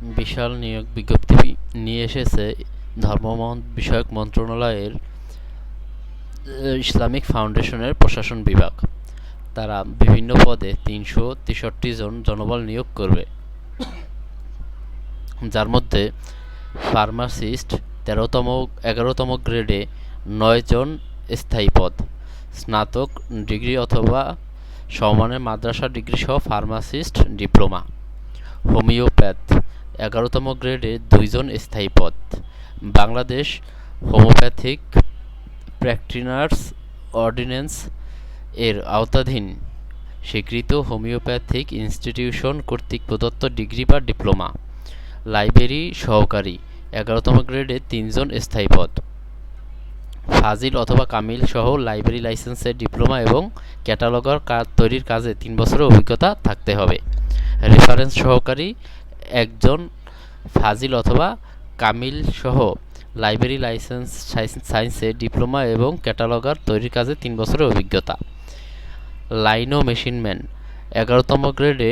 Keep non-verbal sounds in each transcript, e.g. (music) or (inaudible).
বিশাল নিয়োগ বিজ্ঞপ্তি নিয়ে এসেছে ধর্ম বিষয়ক মন্ত্রণালয়ের ইসলামিক ফাউন্ডেশনের প্রশাসন বিভাগ। তারা বিভিন্ন পদে তিনশো তেষট্টি জন জনবল নিয়োগ করবে। যার মধ্যে ফার্মাসিস্ট তেরোতম, এগারোতম গ্রেডে নয় জন স্থায়ী পদ। স্নাতক ডিগ্রি অথবা সমমানের মাদ্রাসা ডিগ্রি সহ ফার্মাসিস্ট ডিপ্লোমা। হোমিওপ্যাথ। এগারোতম গ্রেডে দুইজন স্থায়ী পদ। বাংলাদেশ হোমিওপ্যাথিক প্র্যাকটিনার্স অর্ডিন্যান্স এর আওতাধীন। স্বীকৃত হোমিওপ্যাথিক ইনস্টিটিউশন কর্তৃক প্রদত্ত ডিগ্রি বা ডিপ্লোমা। লাইব্রেরি সহকারী, এগারোতম গ্রেডে তিনজন স্থায়ী পদ। ফাজিল অথবা কামিল সহ লাইব্রেরি লাইসেন্সের ডিপ্লোমা এবং ক্যাটালগার কাজ তৈরির কাজে তিন বছরের অভিজ্ঞতা থাকতে হবে। রেফারেন্স সহকারী একজন ফাজিল অথবা কামিল সহ লাইব্রেরি লাইসেন্স সায়েন্সে ডিপ্লোমা এবং ক্যাটালগার তৈরির কাজে তিন বছরের অভিজ্ঞতা। লাইনো মেশিনম্যান এগারোতম গ্রেডে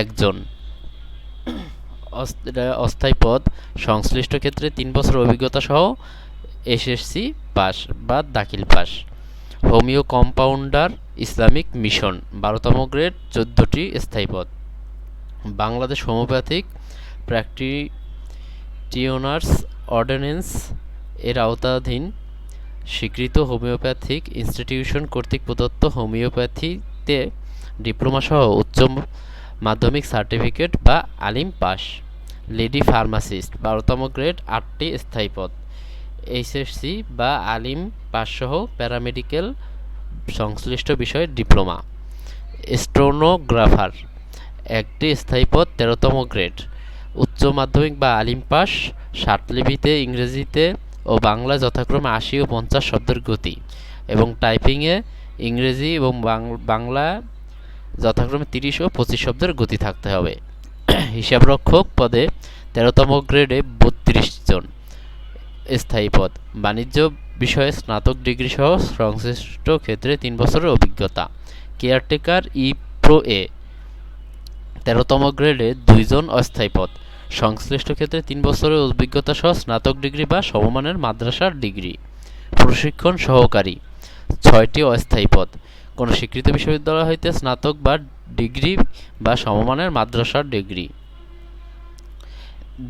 একজন। অস্থায়ী পদ, সংশ্লিষ্ট ক্ষেত্রে তিন বছর অভিজ্ঞতা সহ এসএসসি পাস বা দাখিল pass. Homeo compounder Islamic mission, বারোতম গ্রেড, চোদ্দোটি স্থায়ী পদ। বাংলাদেশ হোমিওপ্যাথিক প্র্যাকটিটিওনার্স অর্ডিন্যান্স এর আওতাধীন স্বীকৃত হোমিওপ্যাথিক ইনস্টিটিউশন কর্তৃক প্রদত্ত হোমিওপ্যাথিতে ডিপ্লোমা সহ উচ্চ মাধ্যমিক সার্টিফিকেট বা আলিম পাস লেডি ফার্মাসিস্ট, বারোতম গ্রেড, আটটি স্থায়ী পদ। এইচএসসি বা আলিম পাসসহ প্যারামেডিক্যাল সংশ্লিষ্ট বিষয়ে ডিপ্লোমা। স্টোনোগ্রাফার একটি স্থায়ী পদ, তেরোতম গ্রেড। উচ্চ মাধ্যমিক বা আলিম পাস ষাটলিপিতে ইংরেজিতে ও বাংলা যথাক্রমে আশি ও পঞ্চাশ শব্দের গতি এবং টাইপিংয়ে ইংরেজি এবং বাংলা যথাক্রমে তিরিশ ও পঁচিশ শব্দের গতি থাকতে হবে। হিসাবরক্ষক পদে তেরোতম গ্রেডে বত্রিশ জন স্থায়ী পদ। বাণিজ্য বিষয়ে স্নাতক ডিগ্রি সহ সংশ্লিষ্ট ক্ষেত্রে তিন বছরের অভিজ্ঞতা। কেয়ারটেকার ই প্রো এ তেরোতম গ্রেডে দুইজন অস্থায়ী পদ। সংশ্লিষ্ট ক্ষেত্রে তিন বছরের অভিজ্ঞতা সহ স্নাতক ডিগ্রি বা সমমানের মাদ্রাসার ডিগ্রি। প্রশিক্ষণ সহকারী। ছয়টি অস্থায়ী পদ। কোনো স্বীকৃত বিশ্ববিদ্যালয় হইতে স্নাতক বা ডিগ্রি বা সমমানের মাদ্রাসার ডিগ্রি।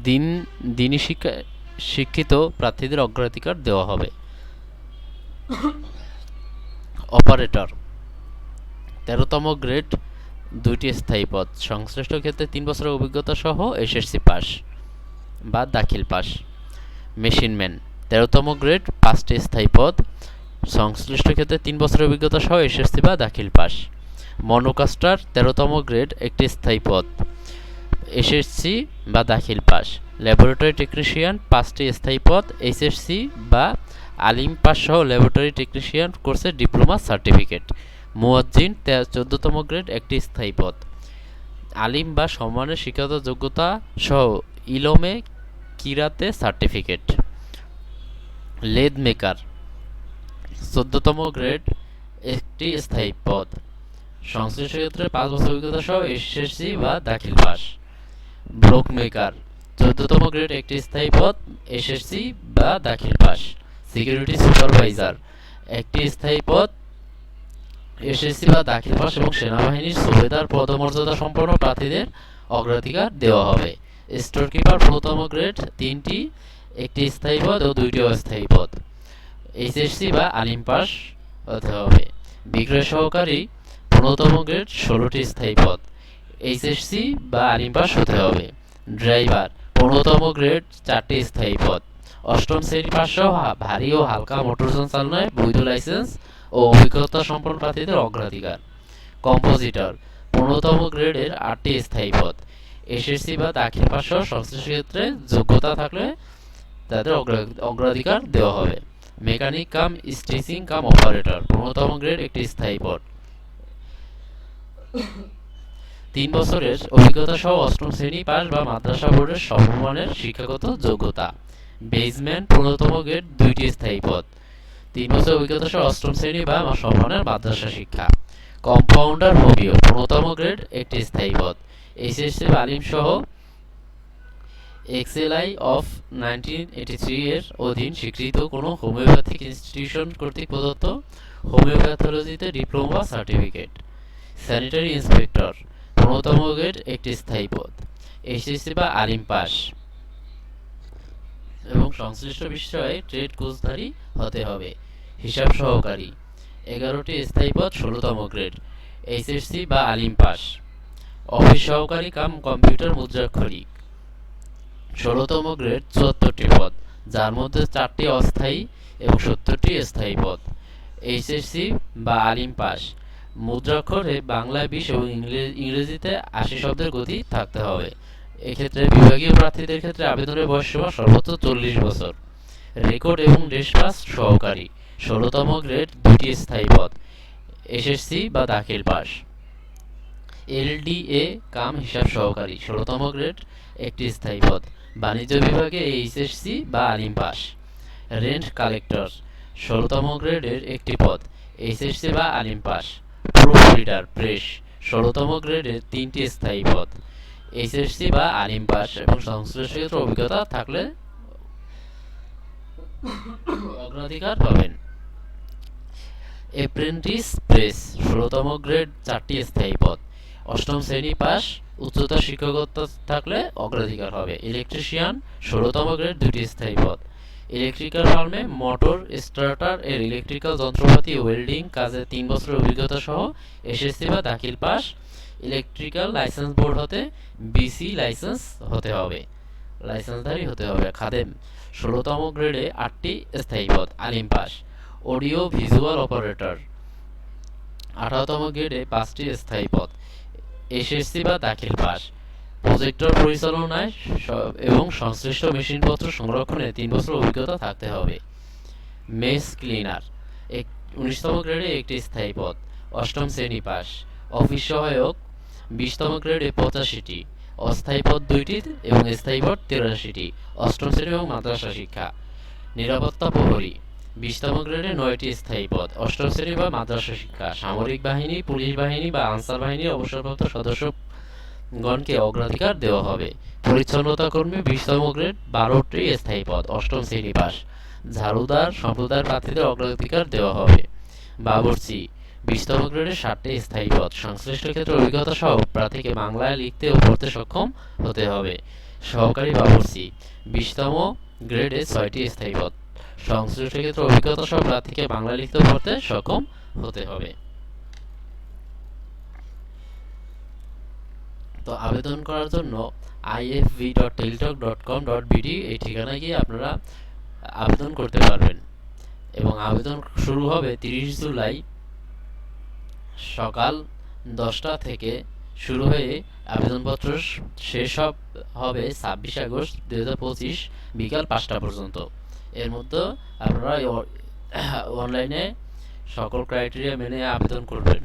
দিন, দিনী শিক্ষা, শিক্ষিত প্রার্থীদের অগ্রাধিকার দেওয়া হবে। অপারেটর। তেরোতম গ্রেড দুইটি স্থায়ী পদ সংশ্লিষ্ট ক্ষেত্রে তিন বছরের অভিজ্ঞতা সহ এসএসসি পাস বা দাখিল পাস। মেশিনম্যান তেরোতম গ্রেড, পাঁচটি স্থায়ী পদ সংশ্লিষ্ট ক্ষেত্রে তিন বছরের অভিজ্ঞতা সহ এসএসসি বা দাখিল পাস। মনোকাস্টার, তেরোতম গ্রেড, একটি স্থায়ী পদ এসএসসি বা দাখিল পাস। ল্যাবরেটরি টেকনিশিয়ান, পাঁচটি স্থায়ী পদ এইচএসসি বা আলিম পাস সহ ল্যাবরেটরি টেকনিশিয়ান কোর্সের ডিপ্লোমা সার্টিফিকেট। মুয়াজ্জিন চোদ্দতম গ্রেড একটি স্থায়ী পদ। আলিম বা সম্মানের শিক্ষাগত যোগ্যতা সহ ইলমে কিরাতে সার্টিফিকেট। লেদ মেকার, চোদ্দতম গ্রেড একটি স্থায়ী পদ। সংশ্লিষ্ট ক্ষেত্রে পাঁচ বছর অভিজ্ঞতা সহ এসএসসি বা দাখিল পাস। ব্লক মেকার, চোদ্দতম গ্রেড একটি স্থায়ী পদ, এসএসসি বা দাখিল পাস। সিকিউরিটি সুপারভাইজার, একটি স্থায়ী পদ এসএসসি বা দাখিল পাস এবং সেনাবাহিনীর সুবেদার পদমর্যাদা সম্পন্ন প্রার্থীদের অগ্রাধিকার দেওয়া হবে। স্টোর কিপার প্রথম গ্রেড তিনটি, একটি স্থায়ী পদ ও দুইটি অস্থায়ী পদ। এইচএসসি বা আলিম পাস হতে হবে। বিক্রয় সহকারী পনেরোতম গ্রেড ষোলোটি স্থায়ী পদ। এইচএসসি বা আলিম পাস হতে হবে। ড্রাইভার পনেরোতম গ্রেড চারটি স্থায়ী পদ। অষ্টম শ্রেণি পাস সহ ভারী ও হালকা মোটরযান চালনায় বৈধ লাইসেন্স ও অভিজ্ঞতা সম্পন্ন প্রার্থীদের অগ্রাধিকার। কম্পোজিটর, পনেরোতম গ্রেডের আটটি স্থায়ী পদ। এসএসসি বা দাখিল পাস সহ সংশ্লিষ্ট ক্ষেত্রে যোগ্যতা থাকলে তাদের অগ্রাধিকার দেওয়া হবে। Mechanic cum, stitching cum, operator, পনেরোতম গ্রেড একটি স্থায়ী পদ। তিন বছরের অভিজ্ঞতা সহ অষ্টম শ্রেণি পাস বা মাদ্রাসা বোর্ডের সমমানের শিক্ষাগত যোগ্যতা। বেসমেন্ট পনেরোতম গ্রেড দুইটি স্থায়ী পদ। তিন বছর অভিজ্ঞতা সহ অষ্টম শ্রেণি বা সমমানের মাদ্রাসা শিক্ষা। কম্পাউন্ডার হোমিও পনেরোতম গ্রেড একটি স্থায়ী পদ। এইচএসসি আলিম সহ XLI of nineteen eighty three এর অধীন স্বীকৃত কোনো হোমিওপ্যাথিক ইনস্টিটিউশন কর্তৃক প্রদত্ত হোমিওপ্যাথোলজিতে ডিপ্লোমা সার্টিফিকেট। স্যানিটারি ইন্সপেক্টর পনেরোতম গ্রেড একটি স্থায়ী পদ। এইচএসসি বা আলিম পাস। সংশ্লিষ্ট বিষয়ে ট্রেড কোর্সধারী হতে হবে। হিসাব সহকারী, এগারোটি স্থায়ী পদ, ষোলোতম গ্রেড, এইচএসসি বা আলিম পাস অফিস সহকারী কাম কম্পিউটার মুদ্রাক্ষরিক। ষোলোতম গ্রেড, চুয়াত্তরটি পদ, যার মধ্যে চারটি অস্থায়ী এবং সত্তরটি স্থায়ী পদ। এইচএসসি বা আলিম পাস মুদ্রাক্ষরে বাংলা, বিশ এবং ইংরেজিতে আশি শব্দের গতি থাকতে হবে। এক্ষেত্রে বিভাগীয় প্রার্থীদের ক্ষেত্রে আবেদনের বয়স সীমা সর্বোচ্চ চল্লিশ বছর। রেকর্ড এবং ডেস পাস সহকারী, ষোলোতম গ্রেড দুটি স্থায়ী পদ এসএসসি বা দাখিল পাস। এলডিএ কাম হিসাব সহকারী, ষোলোতম গ্রেড, একটি স্থায়ী পদ। বাণিজ্য বিভাগে এইচএসসি বা আলিম পাস। রেন্ট কালেক্টর, ষোলোতম গ্রেডের একটি পদ এইচএসসি বা আলিম পাস। প্রুফ রিডার, প্রেস, ষোলোতম গ্রেডের তিনটি স্থায়ী পদ। এইচএসসি বা আলিম পাস এবং সংশ্লিষ্ট ক্ষেত্রে অভিজ্ঞতা থাকলে অগ্রাধিকার পাবেন। এপ্রেন্টিস প্রেস ষোলোতম গ্রেড চারটি স্থায়ী পদ। অষ্টম শ্রেণি পাস উচ্চতর শিক্ষকতা থাকলে অগ্রাধিকার হবে। ইলেকট্রিশিয়ান ষোলোতম গ্রেড দুটি স্থায়ী পদ। ইলেকট্রিক্যাল ফার্মে মোটর স্টার্টার এর ইলেকট্রিক্যাল যন্ত্রপাতি ওয়েল্ডিং কাজে তিন বছরের অভিজ্ঞতা সহ এসএসসি বা দাখিল পাস ইলেকট্রিক্যাল লাইসেন্স বোর্ড হতে বিসি লাইসেন্স হতে হবে। লাইসেন্সধারী হতে হবে খাদেম। ষোলোতম গ্রেডে আটটি স্থায়ী পদ, আলিম পাস। অডিও ভিজুয়াল অপারেটর আঠারোতম গ্রেডে পাঁচটি স্থায়ী পদ এসএসসি বা দাখিল পাস। প্রজেক্টর পরিচালনায় এবং সংশ্লিষ্ট মেশিনপত্র সংরক্ষণে তিন বছর অভিজ্ঞতা থাকতে হবে। মেস ক্লিনার এক উনিশতম গ্রেডে একটি স্থায়ী পদ, অষ্টম শ্রেণি পাস। অফিস সহায়ক বিশতম গ্রেডে পঁচাশিটি, অস্থায়ী পদ দুইটি এবং স্থায়ী পদ তেরাশিটি, অষ্টম শ্রেণি এবং মাদ্রাসা শিক্ষা। নিরাপত্তা প্রহরী, বিশতম গ্রেডে নয়টি স্থায়ী পদ, অষ্টম শ্রেণি বা মাদ্রাসা শিক্ষা। সামরিক বাহিনী, পুলিশ বাহিনী বা আনসার বাহিনীর অবসরপ্রাপ্ত সদস্যগণকে অগ্রাধিকার দেওয়া হবে। পরিচ্ছন্নতা কর্মী বিশতম গ্রেড, বারোটি স্থায়ী পদ, অষ্টম শ্রেণি পাস ঝাড়ুদার, সম্প্রদায়ের প্রার্থীদের অগ্রাধিকার দেওয়া হবে। বাবরচি বিশতম গ্রেডের ষাটটি স্থায়ী পদ সংশ্লিষ্ট ক্ষেত্রে অভিজ্ঞতা সহ প্রার্থীকে বাংলায় লিখতে ও পড়তে সক্ষম হতে হবে। সহকারী বাবরচি বিশতম গ্রেডে ছয়টি স্থায়ী পদ সংশ্লিষ্ট ক্ষেত্রে অভিজ্ঞতা সহ প্রার্থীকে বাংলা লিখতে পড়তে সক্ষম হতে হবে। তো আবেদন করার জন্য IFV dot teletalk dot com dot BD এই ঠিকানায় গিয়ে আপনারা আবেদন করতে পারবেন। এবং আবেদন শুরু হবে তিরিশ জুলাই সকাল দশটা থেকে শুরু হয়ে আবেদনপত্র শেষ হবে ছাব্বিশ আগস্ট দু হাজার পঁচিশ বিকাল পাঁচটা পর্যন্ত। এর মধ্যে আপনারা (coughs) অনলাইনে সকল ক্রাইটেরিয়া মেনে আবেদন করবেন।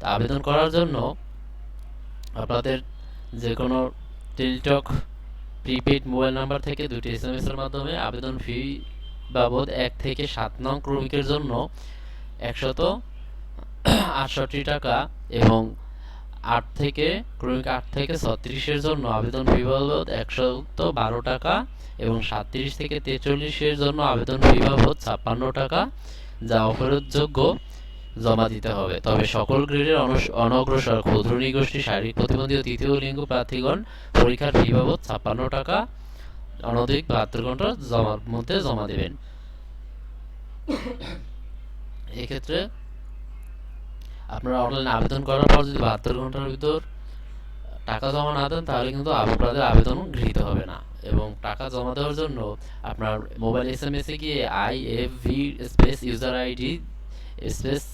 তা আবেদন করার জন্য আপনাদের যে কোনো টেলিটক প্রিপেড মোবাইল নাম্বার থেকে দুটি এস এম এর মাধ্যমে আবেদন ফি বাবদ এক থেকে সাত নং ক্রমিকের জন্য একশত আটষট্টি টাকা এবং আট থেকে ক্রমিক আট থেকে ছত্রিশের জন্য আবেদন ফি বাবদ একশত বারো টাকা এবং সাতত্রিশ থেকে তেচল্লিশের জন্য আবেদন ফি ছাপ্পান্ন টাকা যা অফেরতযোগ্য জমা দিতে হবে। তবে সকল গ্রেডের অনগ্রসর ক্ষুদ্র নিগোষ্ঠী শারীরিক প্রতিবন্ধী ও তৃতীয় লিঙ্গ প্রার্থীগণ পরীক্ষার ফি বাবদ ছাপ্পান্ন টাকা অনধিক বাহাত্তর ঘণ্টা জমার মধ্যে জমা দেবেন। এক্ষেত্রে আপনারা অনলাইনে আবেদন করার পর যদি বাহাত্তর ঘণ্টার ভিতর টাকা জমা না দেন, তাহলে কিন্তু আপনাদের আবেদন গৃহীত হবে না। এবং টাকা জমা দেওয়ার জন্য আপনার মোবাইল এস এম এস গিয়ে I F V space user ID space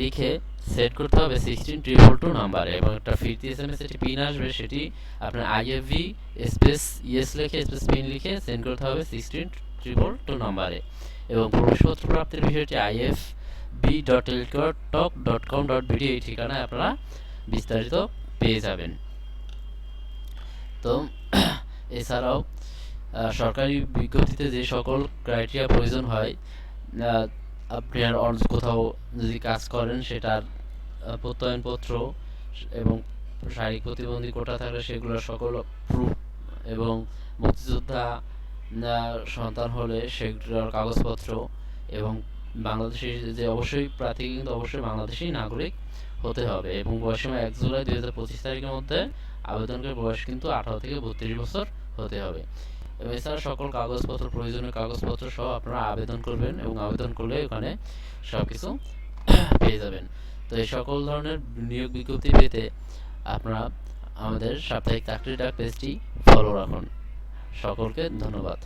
লিখে সেট করতে হবে সিক্সটিন ট্রিপল টু নাম্বারে এবং একটা ফিরতি এস এম এস একটি পিন আসবে, সেটি আপনার আইএফভি স্পেস ইয়েস লিখে স্পেস পিন লিখে সেন্ড করতে হবে সিক্সটিন ট্রিপল টু নাম্বারে এবং প্রবেশপত্র প্রাপ্তির বিষয়টি IF B dot talk dot com dot BD এই ঠিকানায় আপনারা বিস্তারিত পেয়ে যাবেন। তো, এছাড়াও সরকারি বিজ্ঞপ্তিতে যে সকল ক্রাইটেরিয়া প্রয়োজন হয় আপনার কোথাও যদি কাজ করেন, সেটার প্রত্যয়নপত্র এবং শারীরিক প্রতিবন্ধী কোটা থাকলে সেগুলোর সকল প্রুফ এবং মুক্তিযোদ্ধা সন্তান হলে সেগুলোর কাগজপত্র এবং বাংলাদেশের যে অবশ্যই প্রার্থী কিন্তু অবশ্যই বাংলাদেশি নাগরিক হতে হবে এবং বয়সীমা এক জুলাই দুই হাজার পঁচিশ তারিখের মধ্যে আবেদনকারী বয়স কিন্তু আঠারো থেকে বত্রিশ বছর হতে হবে। এবং এছাড়া সকল কাগজপত্র, প্রয়োজনীয় কাগজপত্র সহ আপনারা আবেদন করবেন এবং আবেদন করলে ওখানে সব কিছু পেয়ে যাবেন। তো এই সকল ধরনের নিয়োগ বিজ্ঞপ্তি পেতে আপনারা আমাদের সাপ্তাহিক চাকরি ডাক পেজটি ফলো রাখুন। সকলকে ধন্যবাদ।